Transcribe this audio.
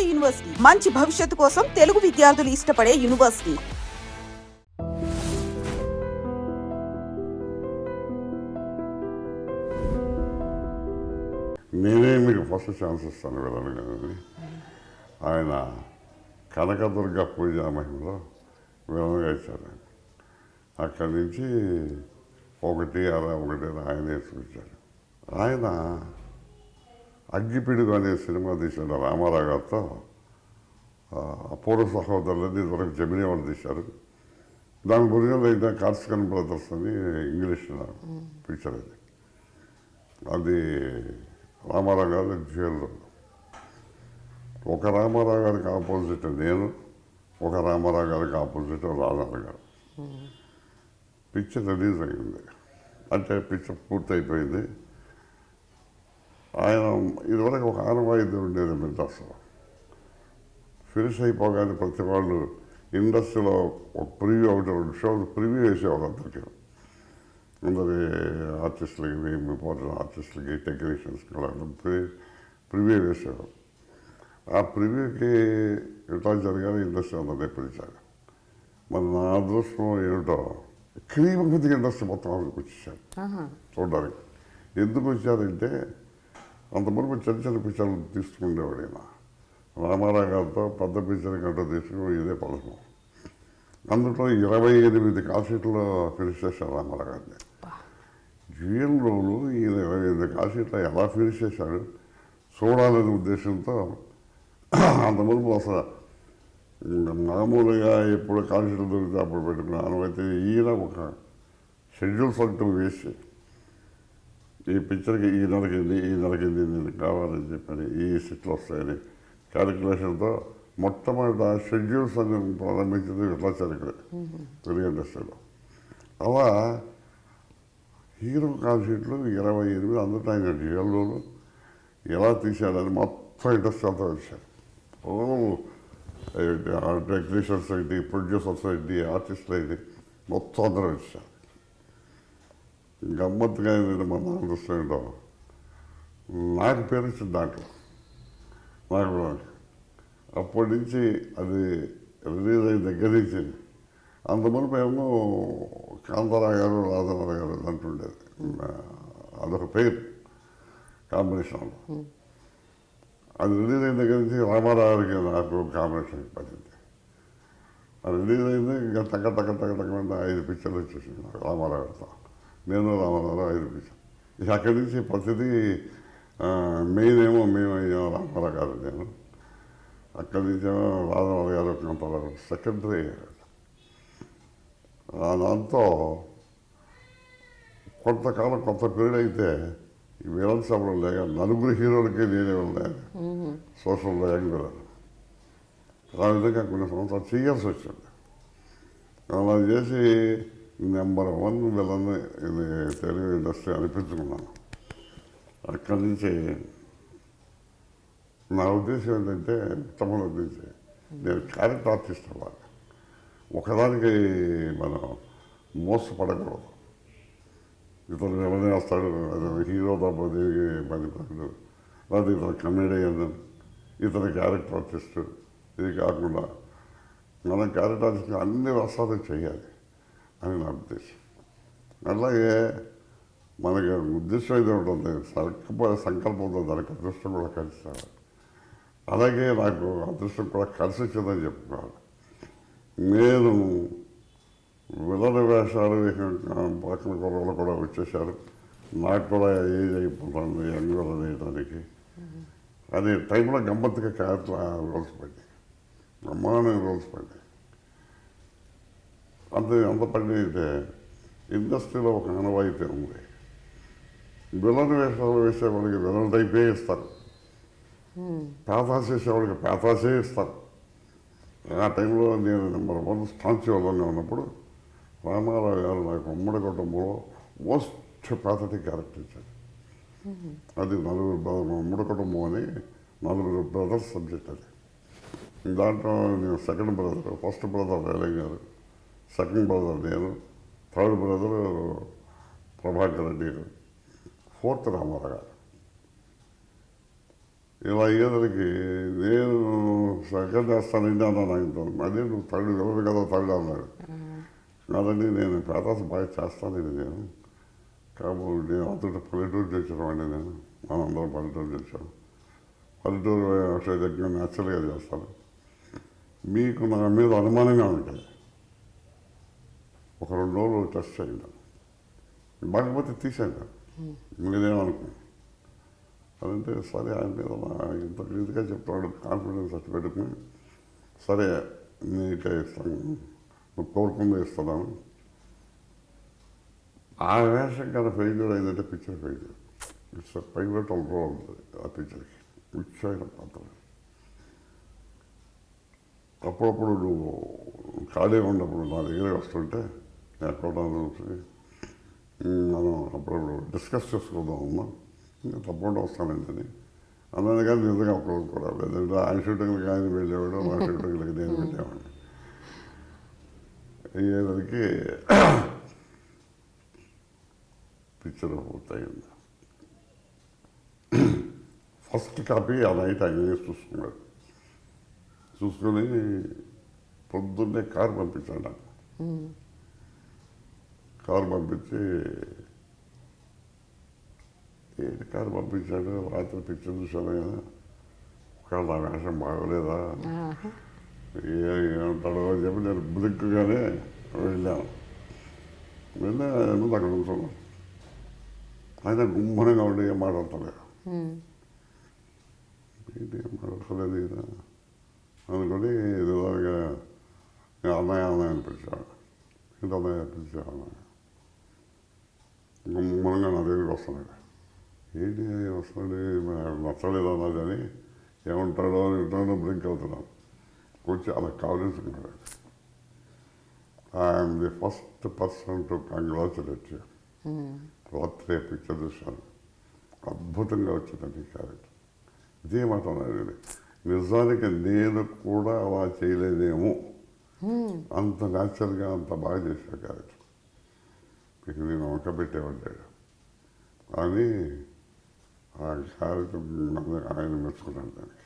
నాడు యూనివర్సిటీ. మంచి భవిష్యత్తు కోసం తెలుగు విద్యార్థులు ఇష్టపడే యూనివర్సిటీ. నేనే మీకు ఫస్ట్ ఛాన్స్ ఇస్తాను వెళ్ళను ఆయన కనకదుర్గ పూజా మహిమలో విలన్గా ఇచ్చారు అక్కడి నుంచి ఒకటి అలా ఒకటి ఆయన ఆయనే ఆయన అగ్గిపిడుగు అనే సినిమా తీశాడు రామారావు గారితో అపూర్వ సహోదరులని ఇదివరకు జమినీ వాళ్ళు తీశారు. దాని ఒరిజినల్ అయితే కార్స్కన్ బ్రదర్స్ అని ఇంగ్లీష్ పిక్చర్ అది. అది రామారావు గారు జైల్లో. ఒక రామారావు గారికి ఆపోజిట్ నేను ఒక రామారావు గారికి ఆపోజిట్ రాజారావు గారు పిక్చర్ రిలీజ్ అయింది. అంటే పిక్చర్ పూర్తయిపోయింది. ఆయన ఇదివరకు ఒక ఆనవాయితీ ఉండేది మెడ్రాస్లో ఫినిష్ అయిపోగానే ప్రతి వాళ్ళు ఇండస్ట్రీలో ఒక ప్రివ్యూ ఒకటి రెండు షోలు ప్రివ్యూ వేసేవారు అందరికీ. అందరి ఆర్టిస్టులకి ఇంపార్టెంట్ ఆర్టిస్టులకి టెక్నీషియన్స్కి ప్రి ప్రివ్యూ వేసేవారు ఆ ప్రివ్యూకి ఎట్లా జరగాలి ఇండస్ట్రీ అందరినీ పిలిచారు. మరి నా అదృష్టం ఏమిటో క్రీమపతి ఇండస్ట్రీ మొత్తం వచ్చేసారు. చూడడానికి. ఎందుకు వచ్చారంటే అంత మునుపు చిన్న చిన్న పిక్చర్లు తీసుకునేవాడు ఈయన రామారావు గారితో పెద్ద పిక్చర్ గంట తీసుకుని ఇదే పథకం. అందులో ఇరవై ఎనిమిది కాసెట్లు ఫినిష్ చేశారు రామారావు గారిని. జైల్లోనూ ఈయన ఇరవై ఎనిమిది కాసెట్లు ఎలా ఫినిష్ చేశాడు చూడాలనే ఉద్దేశంతో అంత మునుపు అసలు మామూలుగా ఎప్పుడు కాన్షియల్ దొరికితే అప్పుడు పెట్టుకున్నాను అయితే ఈయన ఒక షెడ్యూల్స్ అంటూ వేసి ఈ పిక్చర్కి ఈ నెలకి ఇన్ని, ఈ నెలకి ఇన్ని, ఇన్ని కావాలని చెప్పని ఈ సెట్లు వస్తాయని క్యాలిక్యులేషన్తో మొట్టమొదట షెడ్యూల్స్ అని ప్రారంభించింది విట్లాచారు ఇక్కడ తెలుగు ఇండస్ట్రీలో అలా హీరో కాన్షీట్లు ఇరవై ఎనిమిది అందులో ఆయన డ్యూయల్లోను ఎలా తీశాడని మొత్తం ఇండస్ట్రీ అంతా వచ్చారు ఓ టెక్నీషియన్స్ ఏంటి ప్రొడ్యూసర్స్ ఏంటి ఆర్టిస్టులు ఏంటి మొత్తం అందరూ వచ్చారు గమ్మత్తుగా ఏంటంటే మన ఆంధ్రస్టేట్లో నాకు పేరు వచ్చింది దాంట్లో నాకు అప్పటి నుంచి అది రిలీజ్ అయిన దగ్గర నుంచి అంతమంది మేము కాంతారావు గారు రాజారావు గారు అంటుండేది. అదొక పేరు కాంబినేషన్లో అది రిలీజ్ అయిన దగ్గర నుంచి రామారావు గారికి నాకు కాంబినేషన్ పడింది అది రిలీజ్ అయింది ఇంకా తగ్గ తగ్గ తగ్గ తగ్గ ఐదు పిక్చర్లు వచ్చేసింది నాకు రామారావు గారితో. నేను రామారావు ఐదు ఇక అక్కడి నుంచి ప్రతిదీ మెయిన్ ఏమో మేము అయ్యాం రామారావు గారు నేను అక్కడి నుంచి ఏమో రాజారావు గారు కాంతారావు సెకండరీ దాంతో కొంతకాలం కొంత పీరియడ్ అయితే విలన్ సభలో లేక నలుగురు హీరోలకి నేనే ఉన్నాయి సోషల్ యాంగ్ విలన్ ఆ విధంగా కొన్ని సంవత్సరాలు చేయాల్సి వచ్చింది. అలా చేసి నెంబర్ వన్ విలన్ ఇది తెలుగు ఇండస్ట్రీ అనిపించుకున్నాను. అక్కడి నుంచి నా ఉద్దేశం ఏంటంటే ఉత్తమ ఉద్దేశం. నేను క్యారెక్టర్ ఆర్టిస్ట్ అవ్వాలి. ఒకదానికి మనం మోసపడకూడదు. ఇతను ఎవరైనా వస్తాడు? అతను హీరో తప్ప దేనికి పని లేదా ఇతను కమెడియన్ ఇతను క్యారెక్టర్ ఆర్టిస్ట్. ఇది కాకుండా మనం క్యారెక్టర్ ఆర్టిస్ట్ అన్ని రసాలు చేయాలి. అని నా ఉద్దేశం. అలాగే మనకి ఉద్దేశం అయితే ఉంటుంది. సంకల్ప సంకల్పంతో దానికి అదృష్టం కూడా కలిసి రావాలి అలాగే నాకు అదృష్టం కూడా కలిసి వచ్చిందని చెప్పుకోవాలి. నేను విలన వేషాలు పక్కన కుర్రలు కూడా వచ్చేసారు నాకు కూడా ఏజ్ అయిపోతుంది యంగ్ విలన్ వేయడానికి. అది టైంలో గమ్మత్తుగా క్యారెక్టర్ రోల్స్ పడ్డాయి. బ్రహ్మాండమైన రోల్స్ పడ్డాయి. అంత పని అయితే ఇండస్ట్రీలో ఒక అనువాయితీ ఉంది విలన్ వేషాలు వేసేవాళ్ళకి విలన్ టైపే ఇస్తారు పేతాస్ వేసేవాళ్ళకి పేతాసే ఇస్తారు ఆ టైంలో నేను నెంబర్ వన్ వల్లనే ఉన్నప్పుడు రామారావు గారు నాకు ఉమ్మడి కుటుంబంలో మోస్ట్ ప్యాథటిక్ క్యారెక్టర్ ఇచ్చారు అది నలుగురు బ్రదర్ ఉమ్మడి కుటుంబం అని నలుగురు బ్రదర్స్ సబ్జెక్ట్ అది దాంట్లో నేను second brother first brother Relangi garu second brother నేను third brother Prabhakar Reddy fourth Rama Rao garu ఇలా అయ్యేసరికి నేను సరిగ్గా చేస్తానండి అన్నాను ఆయనతో అదే నువ్వు తల్లి ఎవరు కదా తల్లి అన్నాడు. కాదండి నేను పేదాసు బాగా చేస్తానండి నేను. కాబట్టి నేను అతడు పల్లెటూరు చేసేవాడిని నేను. మనందరం పల్లెటూరు చేశాను పల్లెటూరు వ్యవసాయ దగ్గర న్యాచురల్గా చేస్తాను. మీకు నా మీద అనుమానంగా ఉంటుంది. ఒక రెండు రోజులు టెస్ట్ చేయండి బాగపోతే తీసేయండి. మీరేమనుకో అదంటే సరే ఆయన మీద ఇంత ఇదిగా చెప్తాడు కాన్ఫిడెన్స్ అట్టు పెట్టుకుని సరే నీకే ఇస్తాను నువ్వు కోరుకుందా ఇస్తున్నాను ఆ వేషం కదా ఫెయిల్యూర్ అయిందంటే picture failure it's private role ఆ పిక్చర్కి ముఖ్యమైన పాత్ర. అప్పుడప్పుడు నువ్వు ఖాళీగా ఉన్నప్పుడు నా దగ్గరే వస్తుంటే ఎక్కడ మనం అప్పుడప్పుడు డిస్కస్ చేసుకుందాం అమ్మా. ఇంకా తప్పకుండా వస్తానండి అన్నది కానీ నిజంగా ఒకరోజు కూడా లేదంటే ఆయన షూటింగ్లకు ఆయన వెళ్ళేవాడు మా షూటింగ్లకు నేను వెళ్ళేవాడిని. అయ్యేసరికి పిక్చర్ పూర్తయింది. ఫస్ట్ కాపీ ఆ నైట్ ఆయన చూసుకున్నాడు. చూసుకొని పొద్దున్నే కారు పంపించాడు నాకు. కారు పంపించి ఏంటి కారు పంపించాడు? రాత్రి పిక్చర్ చూశాను కదా. ఒకవేళ నా వేషం బాగోలేదా? ఏమంటాడో అని చెప్పి నేను బుదిక్కుగానే వెళ్ళాను. వెళ్ళి ముందు అక్కడ కూర్చున్నాను. ఆయన గుమ్మనంగా ఉండి ఏం మాట్లాడతాడు ఏంటి ఏం మాట్లాడలేదు ఈయన? అనుకొని ఇదిలాగా అన్నయ్య అన్నయ్య అని పిలిచాడు. ఏంటి అన్నయ్య పిలిచాడు అన్నయ్య? గుమ్మనంగా నా దగ్గరికి వస్తున్నాడు. ఏంటి వస్తున్నాడు నచ్చలేదు అన్నది అని ఏమంటాడో అని వింటాడో బ్లింక్ అవుతున్నాను వచ్చి అలా కావలించుకున్నాడు I'm the first person to congratulate you రాత్రి పిక్చర్ చూశాను. అద్భుతంగా వచ్చిందండి ఈ క్యారెక్టర్ ఇదే మాట అన్నాడు నిజానికి నేను కూడా అలా చేయలేదేమో. అంత న్యాచురల్గా అంత బాగా చేసే క్యారెక్టర్ ఇక నేను వంక అని ఆ క్యారెక్టర్ ఆయన మెచ్చుకున్నాను దానికి.